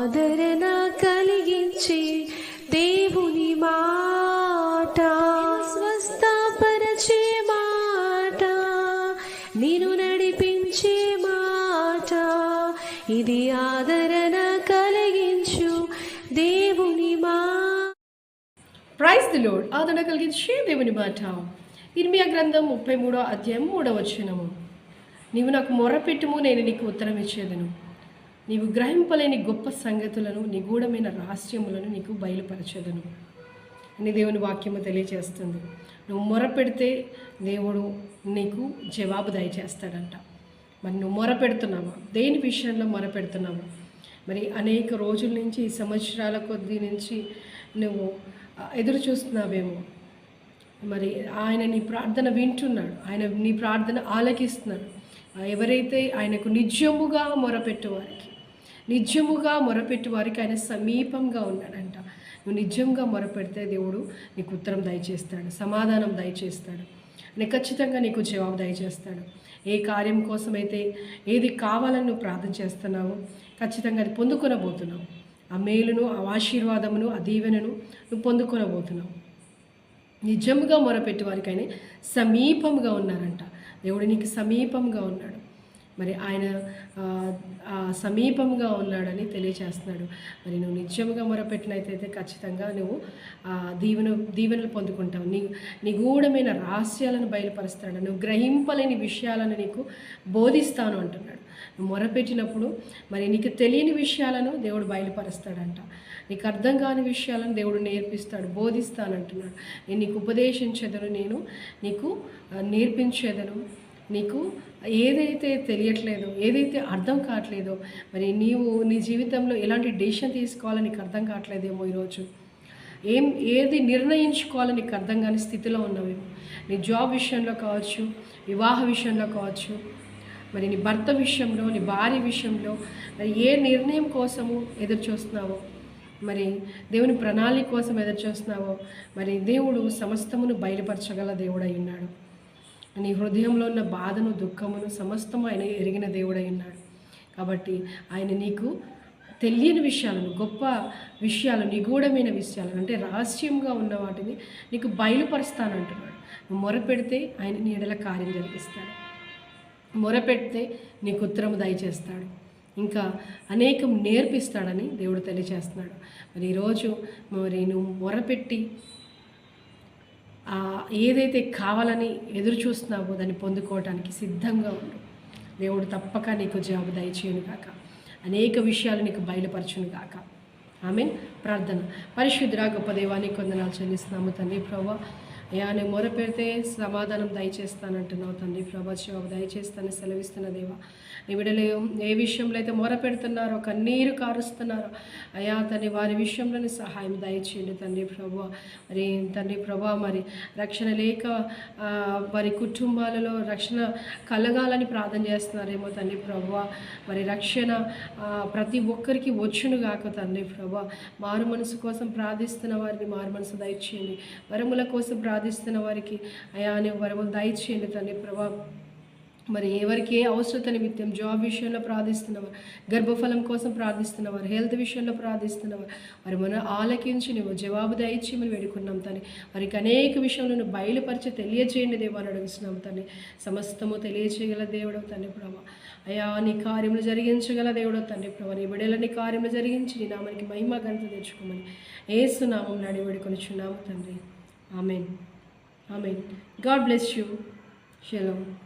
ఆదరణ కలిగించే దేవుని మాట. స్వస్థపరచే మాట. నేను నడిపించే మాట. ఇది ఆదరణ కలిగించు దేవుని మా. ప్రైజ్ ది లోడ్ ఆదరణ కలిగించే దేవుని మాట. ఇర్మియా గ్రంథం ముప్పై మూడో అధ్యాయం మూడవ వచనము. నీవు నాకు మొరపెట్టుము నేను నీకు ఉత్తరం ఇచ్చేదను నీవు గ్రహింపలేని గొప్ప సంగతులను నిగూఢమైన రహస్యములను నీకు బయలుపరచదను అని దేవుని వాక్యము తెలియజేస్తుంది నువ్వు మొరపెడితే దేవుడు నీకు జవాబు దయచేస్తాడంట. మరి నువ్వు మొరపెడుతున్నావా? దేని విషయంలో మొరపెడుతున్నావా? మరి అనేక రోజుల నుంచి సంవత్సరాల కొద్ది నుంచి నువ్వు ఎదురు చూస్తున్నావేమో? మరి ఆయన నీ ప్రార్థన వింటున్నాడు. ఆయన నీ ప్రార్థన ఆలకిస్తున్నాడు. ఎవరైతే ఆయనకు నిజముగా మొరపెట్టేవారికి నిజముగా మొరపెట్టు వారికి ఆయన సమీపంగా ఉన్నాడంట. నువ్వు నిజంగా మొరపెడితే దేవుడు నీకు ఉత్తరం దయచేస్తాడు సమాధానం దయచేస్తాడు. నేను ఖచ్చితంగా నీకు జవాబు దయచేస్తాడు. ఏ కార్యం కోసమైతే ఏది కావాలని నువ్వు ప్రార్థన చేస్తున్నావో ఖచ్చితంగా అది పొందుకొనబోతున్నావు. ఆ మేలును ఆ ఆశీర్వాదమును ఆ దీవెనను నువ్వు పొందుకొనబోతున్నావు. నిజముగా మొరపెట్టి వారికైనా సమీపంగా ఉన్నారంట. దేవుడు నీకు సమీపంగా ఉన్నాడు. మరి ఆయన సమీపంగా ఉన్నాడని తెలియచేస్తున్నాడు. మరి నువ్వు నిజంగా మొరపెట్టినైతే ఖచ్చితంగా నువ్వు దీవెన దీవెనలు పొందుకుంటావు. నీ నిగూఢమైన రహస్యాలను బయలుపరుస్తాడు. నువ్వు గ్రహింపలేని విషయాలను నీకు బోధిస్తాను అంటున్నాడు. నువ్వు మొరపెట్టినప్పుడు మరి నీకు తెలియని విషయాలను దేవుడు బయలుపరుస్తాడంట. నీకు అర్థం కాని విషయాలను దేవుడు నేర్పిస్తాడు బోధిస్తానంటున్నాడు. నేను నీకు ఉపదేశించేదను నేను నీకు నేర్పించేదను. నీకు ఏదైతే తెలియట్లేదో ఏదైతే అర్థం కావట్లేదో మరి నీవు నీ జీవితంలో ఎలాంటి డెసిషన్ తీసుకోవాలో నీకు అర్థం కావట్లేదేమో ఈరోజు. ఏం ఏది నిర్ణయించుకోవాలో నీకు అర్థం కాని స్థితిలో ఉన్నావేమో. నీ జాబ్ విషయంలో కావచ్చు వివాహ విషయంలో కావచ్చు మరి నీ భర్త విషయంలో నీ భార్య విషయంలో మరి ఏ నిర్ణయం కోసము ఎదురు చూస్తున్నావో మరి దేవుని ప్రణాళిక కోసం ఎదురు చూస్తున్నావో మరి దేవుడు సమస్తమును బయలుపరచగల దేవుడై ఉన్నాడు. నీ హృదయంలో ఉన్న బాధను దుఃఖమును సమస్తం ఆయన ఎరిగిన దేవుడై ఉన్నాడు. కాబట్టి ఆయన నీకు తెలియని విషయాలను గొప్ప విషయాలు నిగూఢమైన విషయాలను అంటే రహస్యంగా ఉన్న వాటిని నీకు బయలుపరుస్తానంటున్నాడు మొరపెడితే ఆయన నీ ఎడల కార్యం జరిగిస్తాడు. మొరపెడితే నీకు ఉత్తరం దయచేస్తాడు. ఇంకా అనేకం నేర్పిస్తాడని దేవుడు తెలియచేస్తున్నాడు. మరి ఈరోజు మరి నువ్వు మొరపెట్టి ఏదైతే కావాలని ఎదురు చూస్తున్నావో దాన్ని పొందుకోవటానికి సిద్ధంగా ఉండు. దేవుడు తప్పక నీకు జాబు దయచేయను కాక అనేక విషయాలు నీకు బయలుపరచును కాక ఐ మీన్ ప్రార్థన. పరిశుద్ధి గొప్ప దైవానికి కొందనాలు చెల్లిస్తున్నాము తండ్రి ప్రభావ అయ్యా నేను మొర పెడితే సమాధానం దయచేస్తానంటున్నావు తండ్రి ప్రభా జవాబు దయచేస్తానని సెలవిస్తున్న దేవా. నీ బిడ్డలు ఏ విషయంలో అయితే మొర పెడుతున్నారో కన్నీరు కారుస్తున్నారో అయ్యా తండ్రి వారి విషయంలోనే సహాయం దయచేయండి తండ్రి ప్రభు. మరి తండ్రి ప్రభా మరి రక్షణ లేక వారి కుటుంబాలలో రక్షణ కలగాలని ప్రార్థన చేస్తున్నారేమో తండ్రి ప్రభు. మరి రక్షణ ప్రతి ఒక్కరికి వచ్చును గాక తండ్రి ప్రభా. మారు మనసు కోసం ప్రార్థిస్తున్న వారిని మారు మనసు దయచేయండి. వరముల కోసం ప్రార్థిస్తున్న వారికి అయా అనే వరములు దయచేయండి తండ్రి ప్రభా. మరి ఎవరికి ఏ అవసరత నిమిత్తం జాబ్ విషయంలో ప్రార్థిస్తున్నవారు గర్భఫలం కోసం ప్రార్థిస్తున్నవారు హెల్త్ విషయంలో ప్రార్థిస్తున్నవారు మరి మనం ఆలకించి నువ్వు జవాబు దయచి మనం వేడుకున్నాం తని వారికి అనేక విషయంలో నువ్వు బయలుపరిచి తెలియచేయండి దేవాన్ని అడుగుతున్నాం తని సమస్తము తెలియచేయగల దేవుడు తండ్రి ప్రభా. అయా నీ కార్యములు జరిగించగల దేవుడు తండ్రి ప్రభా. నీ బిడల నీ కార్యములు జరిగించి నీ నామానికి మహిమ ఘనత తెచ్చుకోమని ఏసునామం నడి వేడుకొని చున్నాము తండ్రి. Amen. Amen. God bless you. Shalom.